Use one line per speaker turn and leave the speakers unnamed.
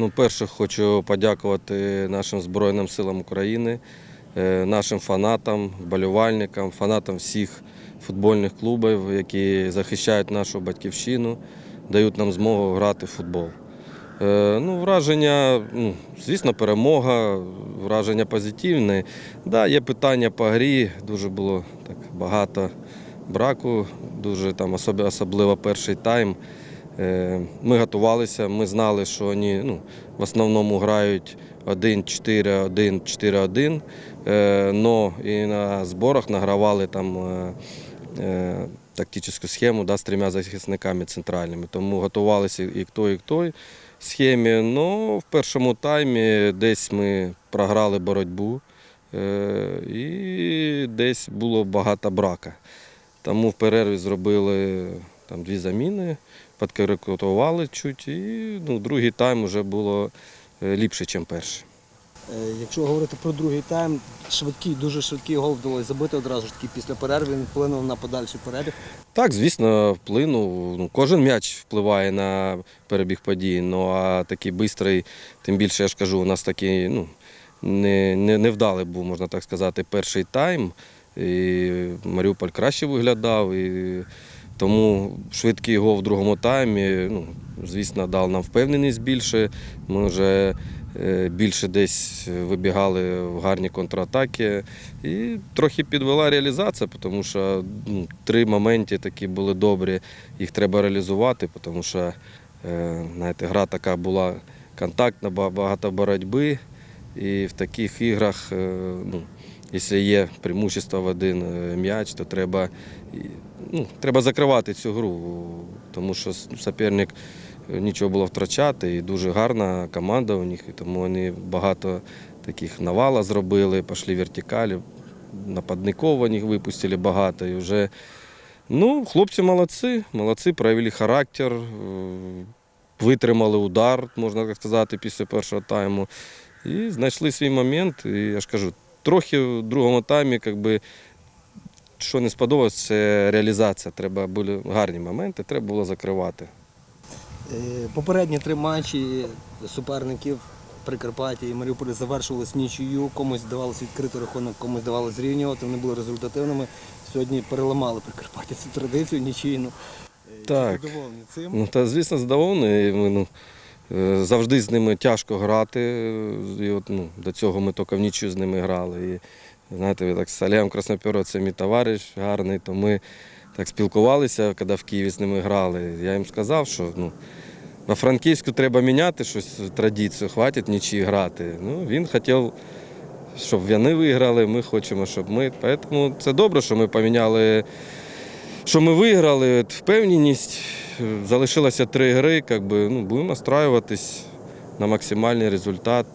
Ну, перше, хочу подякувати нашим Збройним силам України, е, нашим фанатам, болівальникам, фанатам всіх футбольних клубів, які захищають нашу батьківщину, дають нам змогу грати в футбол. Е, Ну, враження, ну, звісно, перемога, враження позитивне. Да, є питання по грі, дуже було так багато браку, дуже там особливо перший тайм. Е, Ми готувалися, ми знали, що вони ну, в основному грають 1-4-1, 4-1, е, но і на зборах награвали там е, е, тактичну схему да, з трьома захисниками центральними. Тому готувалися і к той, і той схемі. Ну, в першому таймі десь ми програли боротьбу і десь було багато брака. Тому в перерві зробили там, дві заміни, підкоректували чуть, і ну, другий тайм вже було е, ліпше, ніж перший.
Е, Якщо говорити про другий тайм, швидкий, дуже швидкий гол вдалося забити одразу ж таки після перерви. Він вплинув на подальший перебіг.
Так, звісно, вплинув. Ну, кожен м'яч впливає на перебіг подій. Ну а такий бистрий, тим більше я ж кажу, у нас такий ну, не, не, невдалий був, можна так сказати, перший тайм. І Маріуполь краще виглядав. І тому швидкий гол в другому таймі, ну, звісно, дав нам впевненість більше. Ми вже е, більше десь вибігали в гарні контратаки. І трохи підвела реалізація, тому що ну, три моменти такі були добрі, їх треба реалізувати, тому що е, знаєте, гра така була контактна, багато боротьби. І в таких іграх, е, ну, якщо є преимущество в один е, м'яч, то треба, ну, треба закривати цю гру, тому що суперник е, нічого було втрачати, і дуже гарна команда у них, і тому вони багато таких навала зробили, пішли вертикалі, нападників у них випустили багато. І вже, ну, хлопці молодці, молодці, проявили характер, е, витримали удар, можна так сказати, після першого тайму. І знайшли свій момент. І я ж кажу, трохи в другому таймі, якби, що не сподобалось, це реалізація. Треба були гарні моменти, треба було закривати.
Е, Попередні три матчі суперників Прикарпаття і Маріуполя завершувалися нічию. Комусь давалося відкрити рахунок, комусь давалося зрівнювати. Вони були результативними. Сьогодні переламали Прикарпаття цю традицію нічийну. Е,
Так.
Задоволені цим.
Ну, та, звісно, задоволений. Ми, ну, завжди з ними тяжко грати. е, І от, ну, до цього ми тільки в нічю з ними грали. І, знаєте, так з Олегом Красноперо, це мій товариш гарний, то ми так спілкувалися, коли в Києві з ними грали. Я їм сказав, що ну, на Франківську треба міняти щось, традицію, хватить нічі грати. Ну, він хотів, щоб вони виграли, ми хочемо, щоб ми. Тому це добре, що ми поміняли що ми виграли, впевненість. Залишилося три гри, як би, ну, будемо настраюватись на максимальний результат.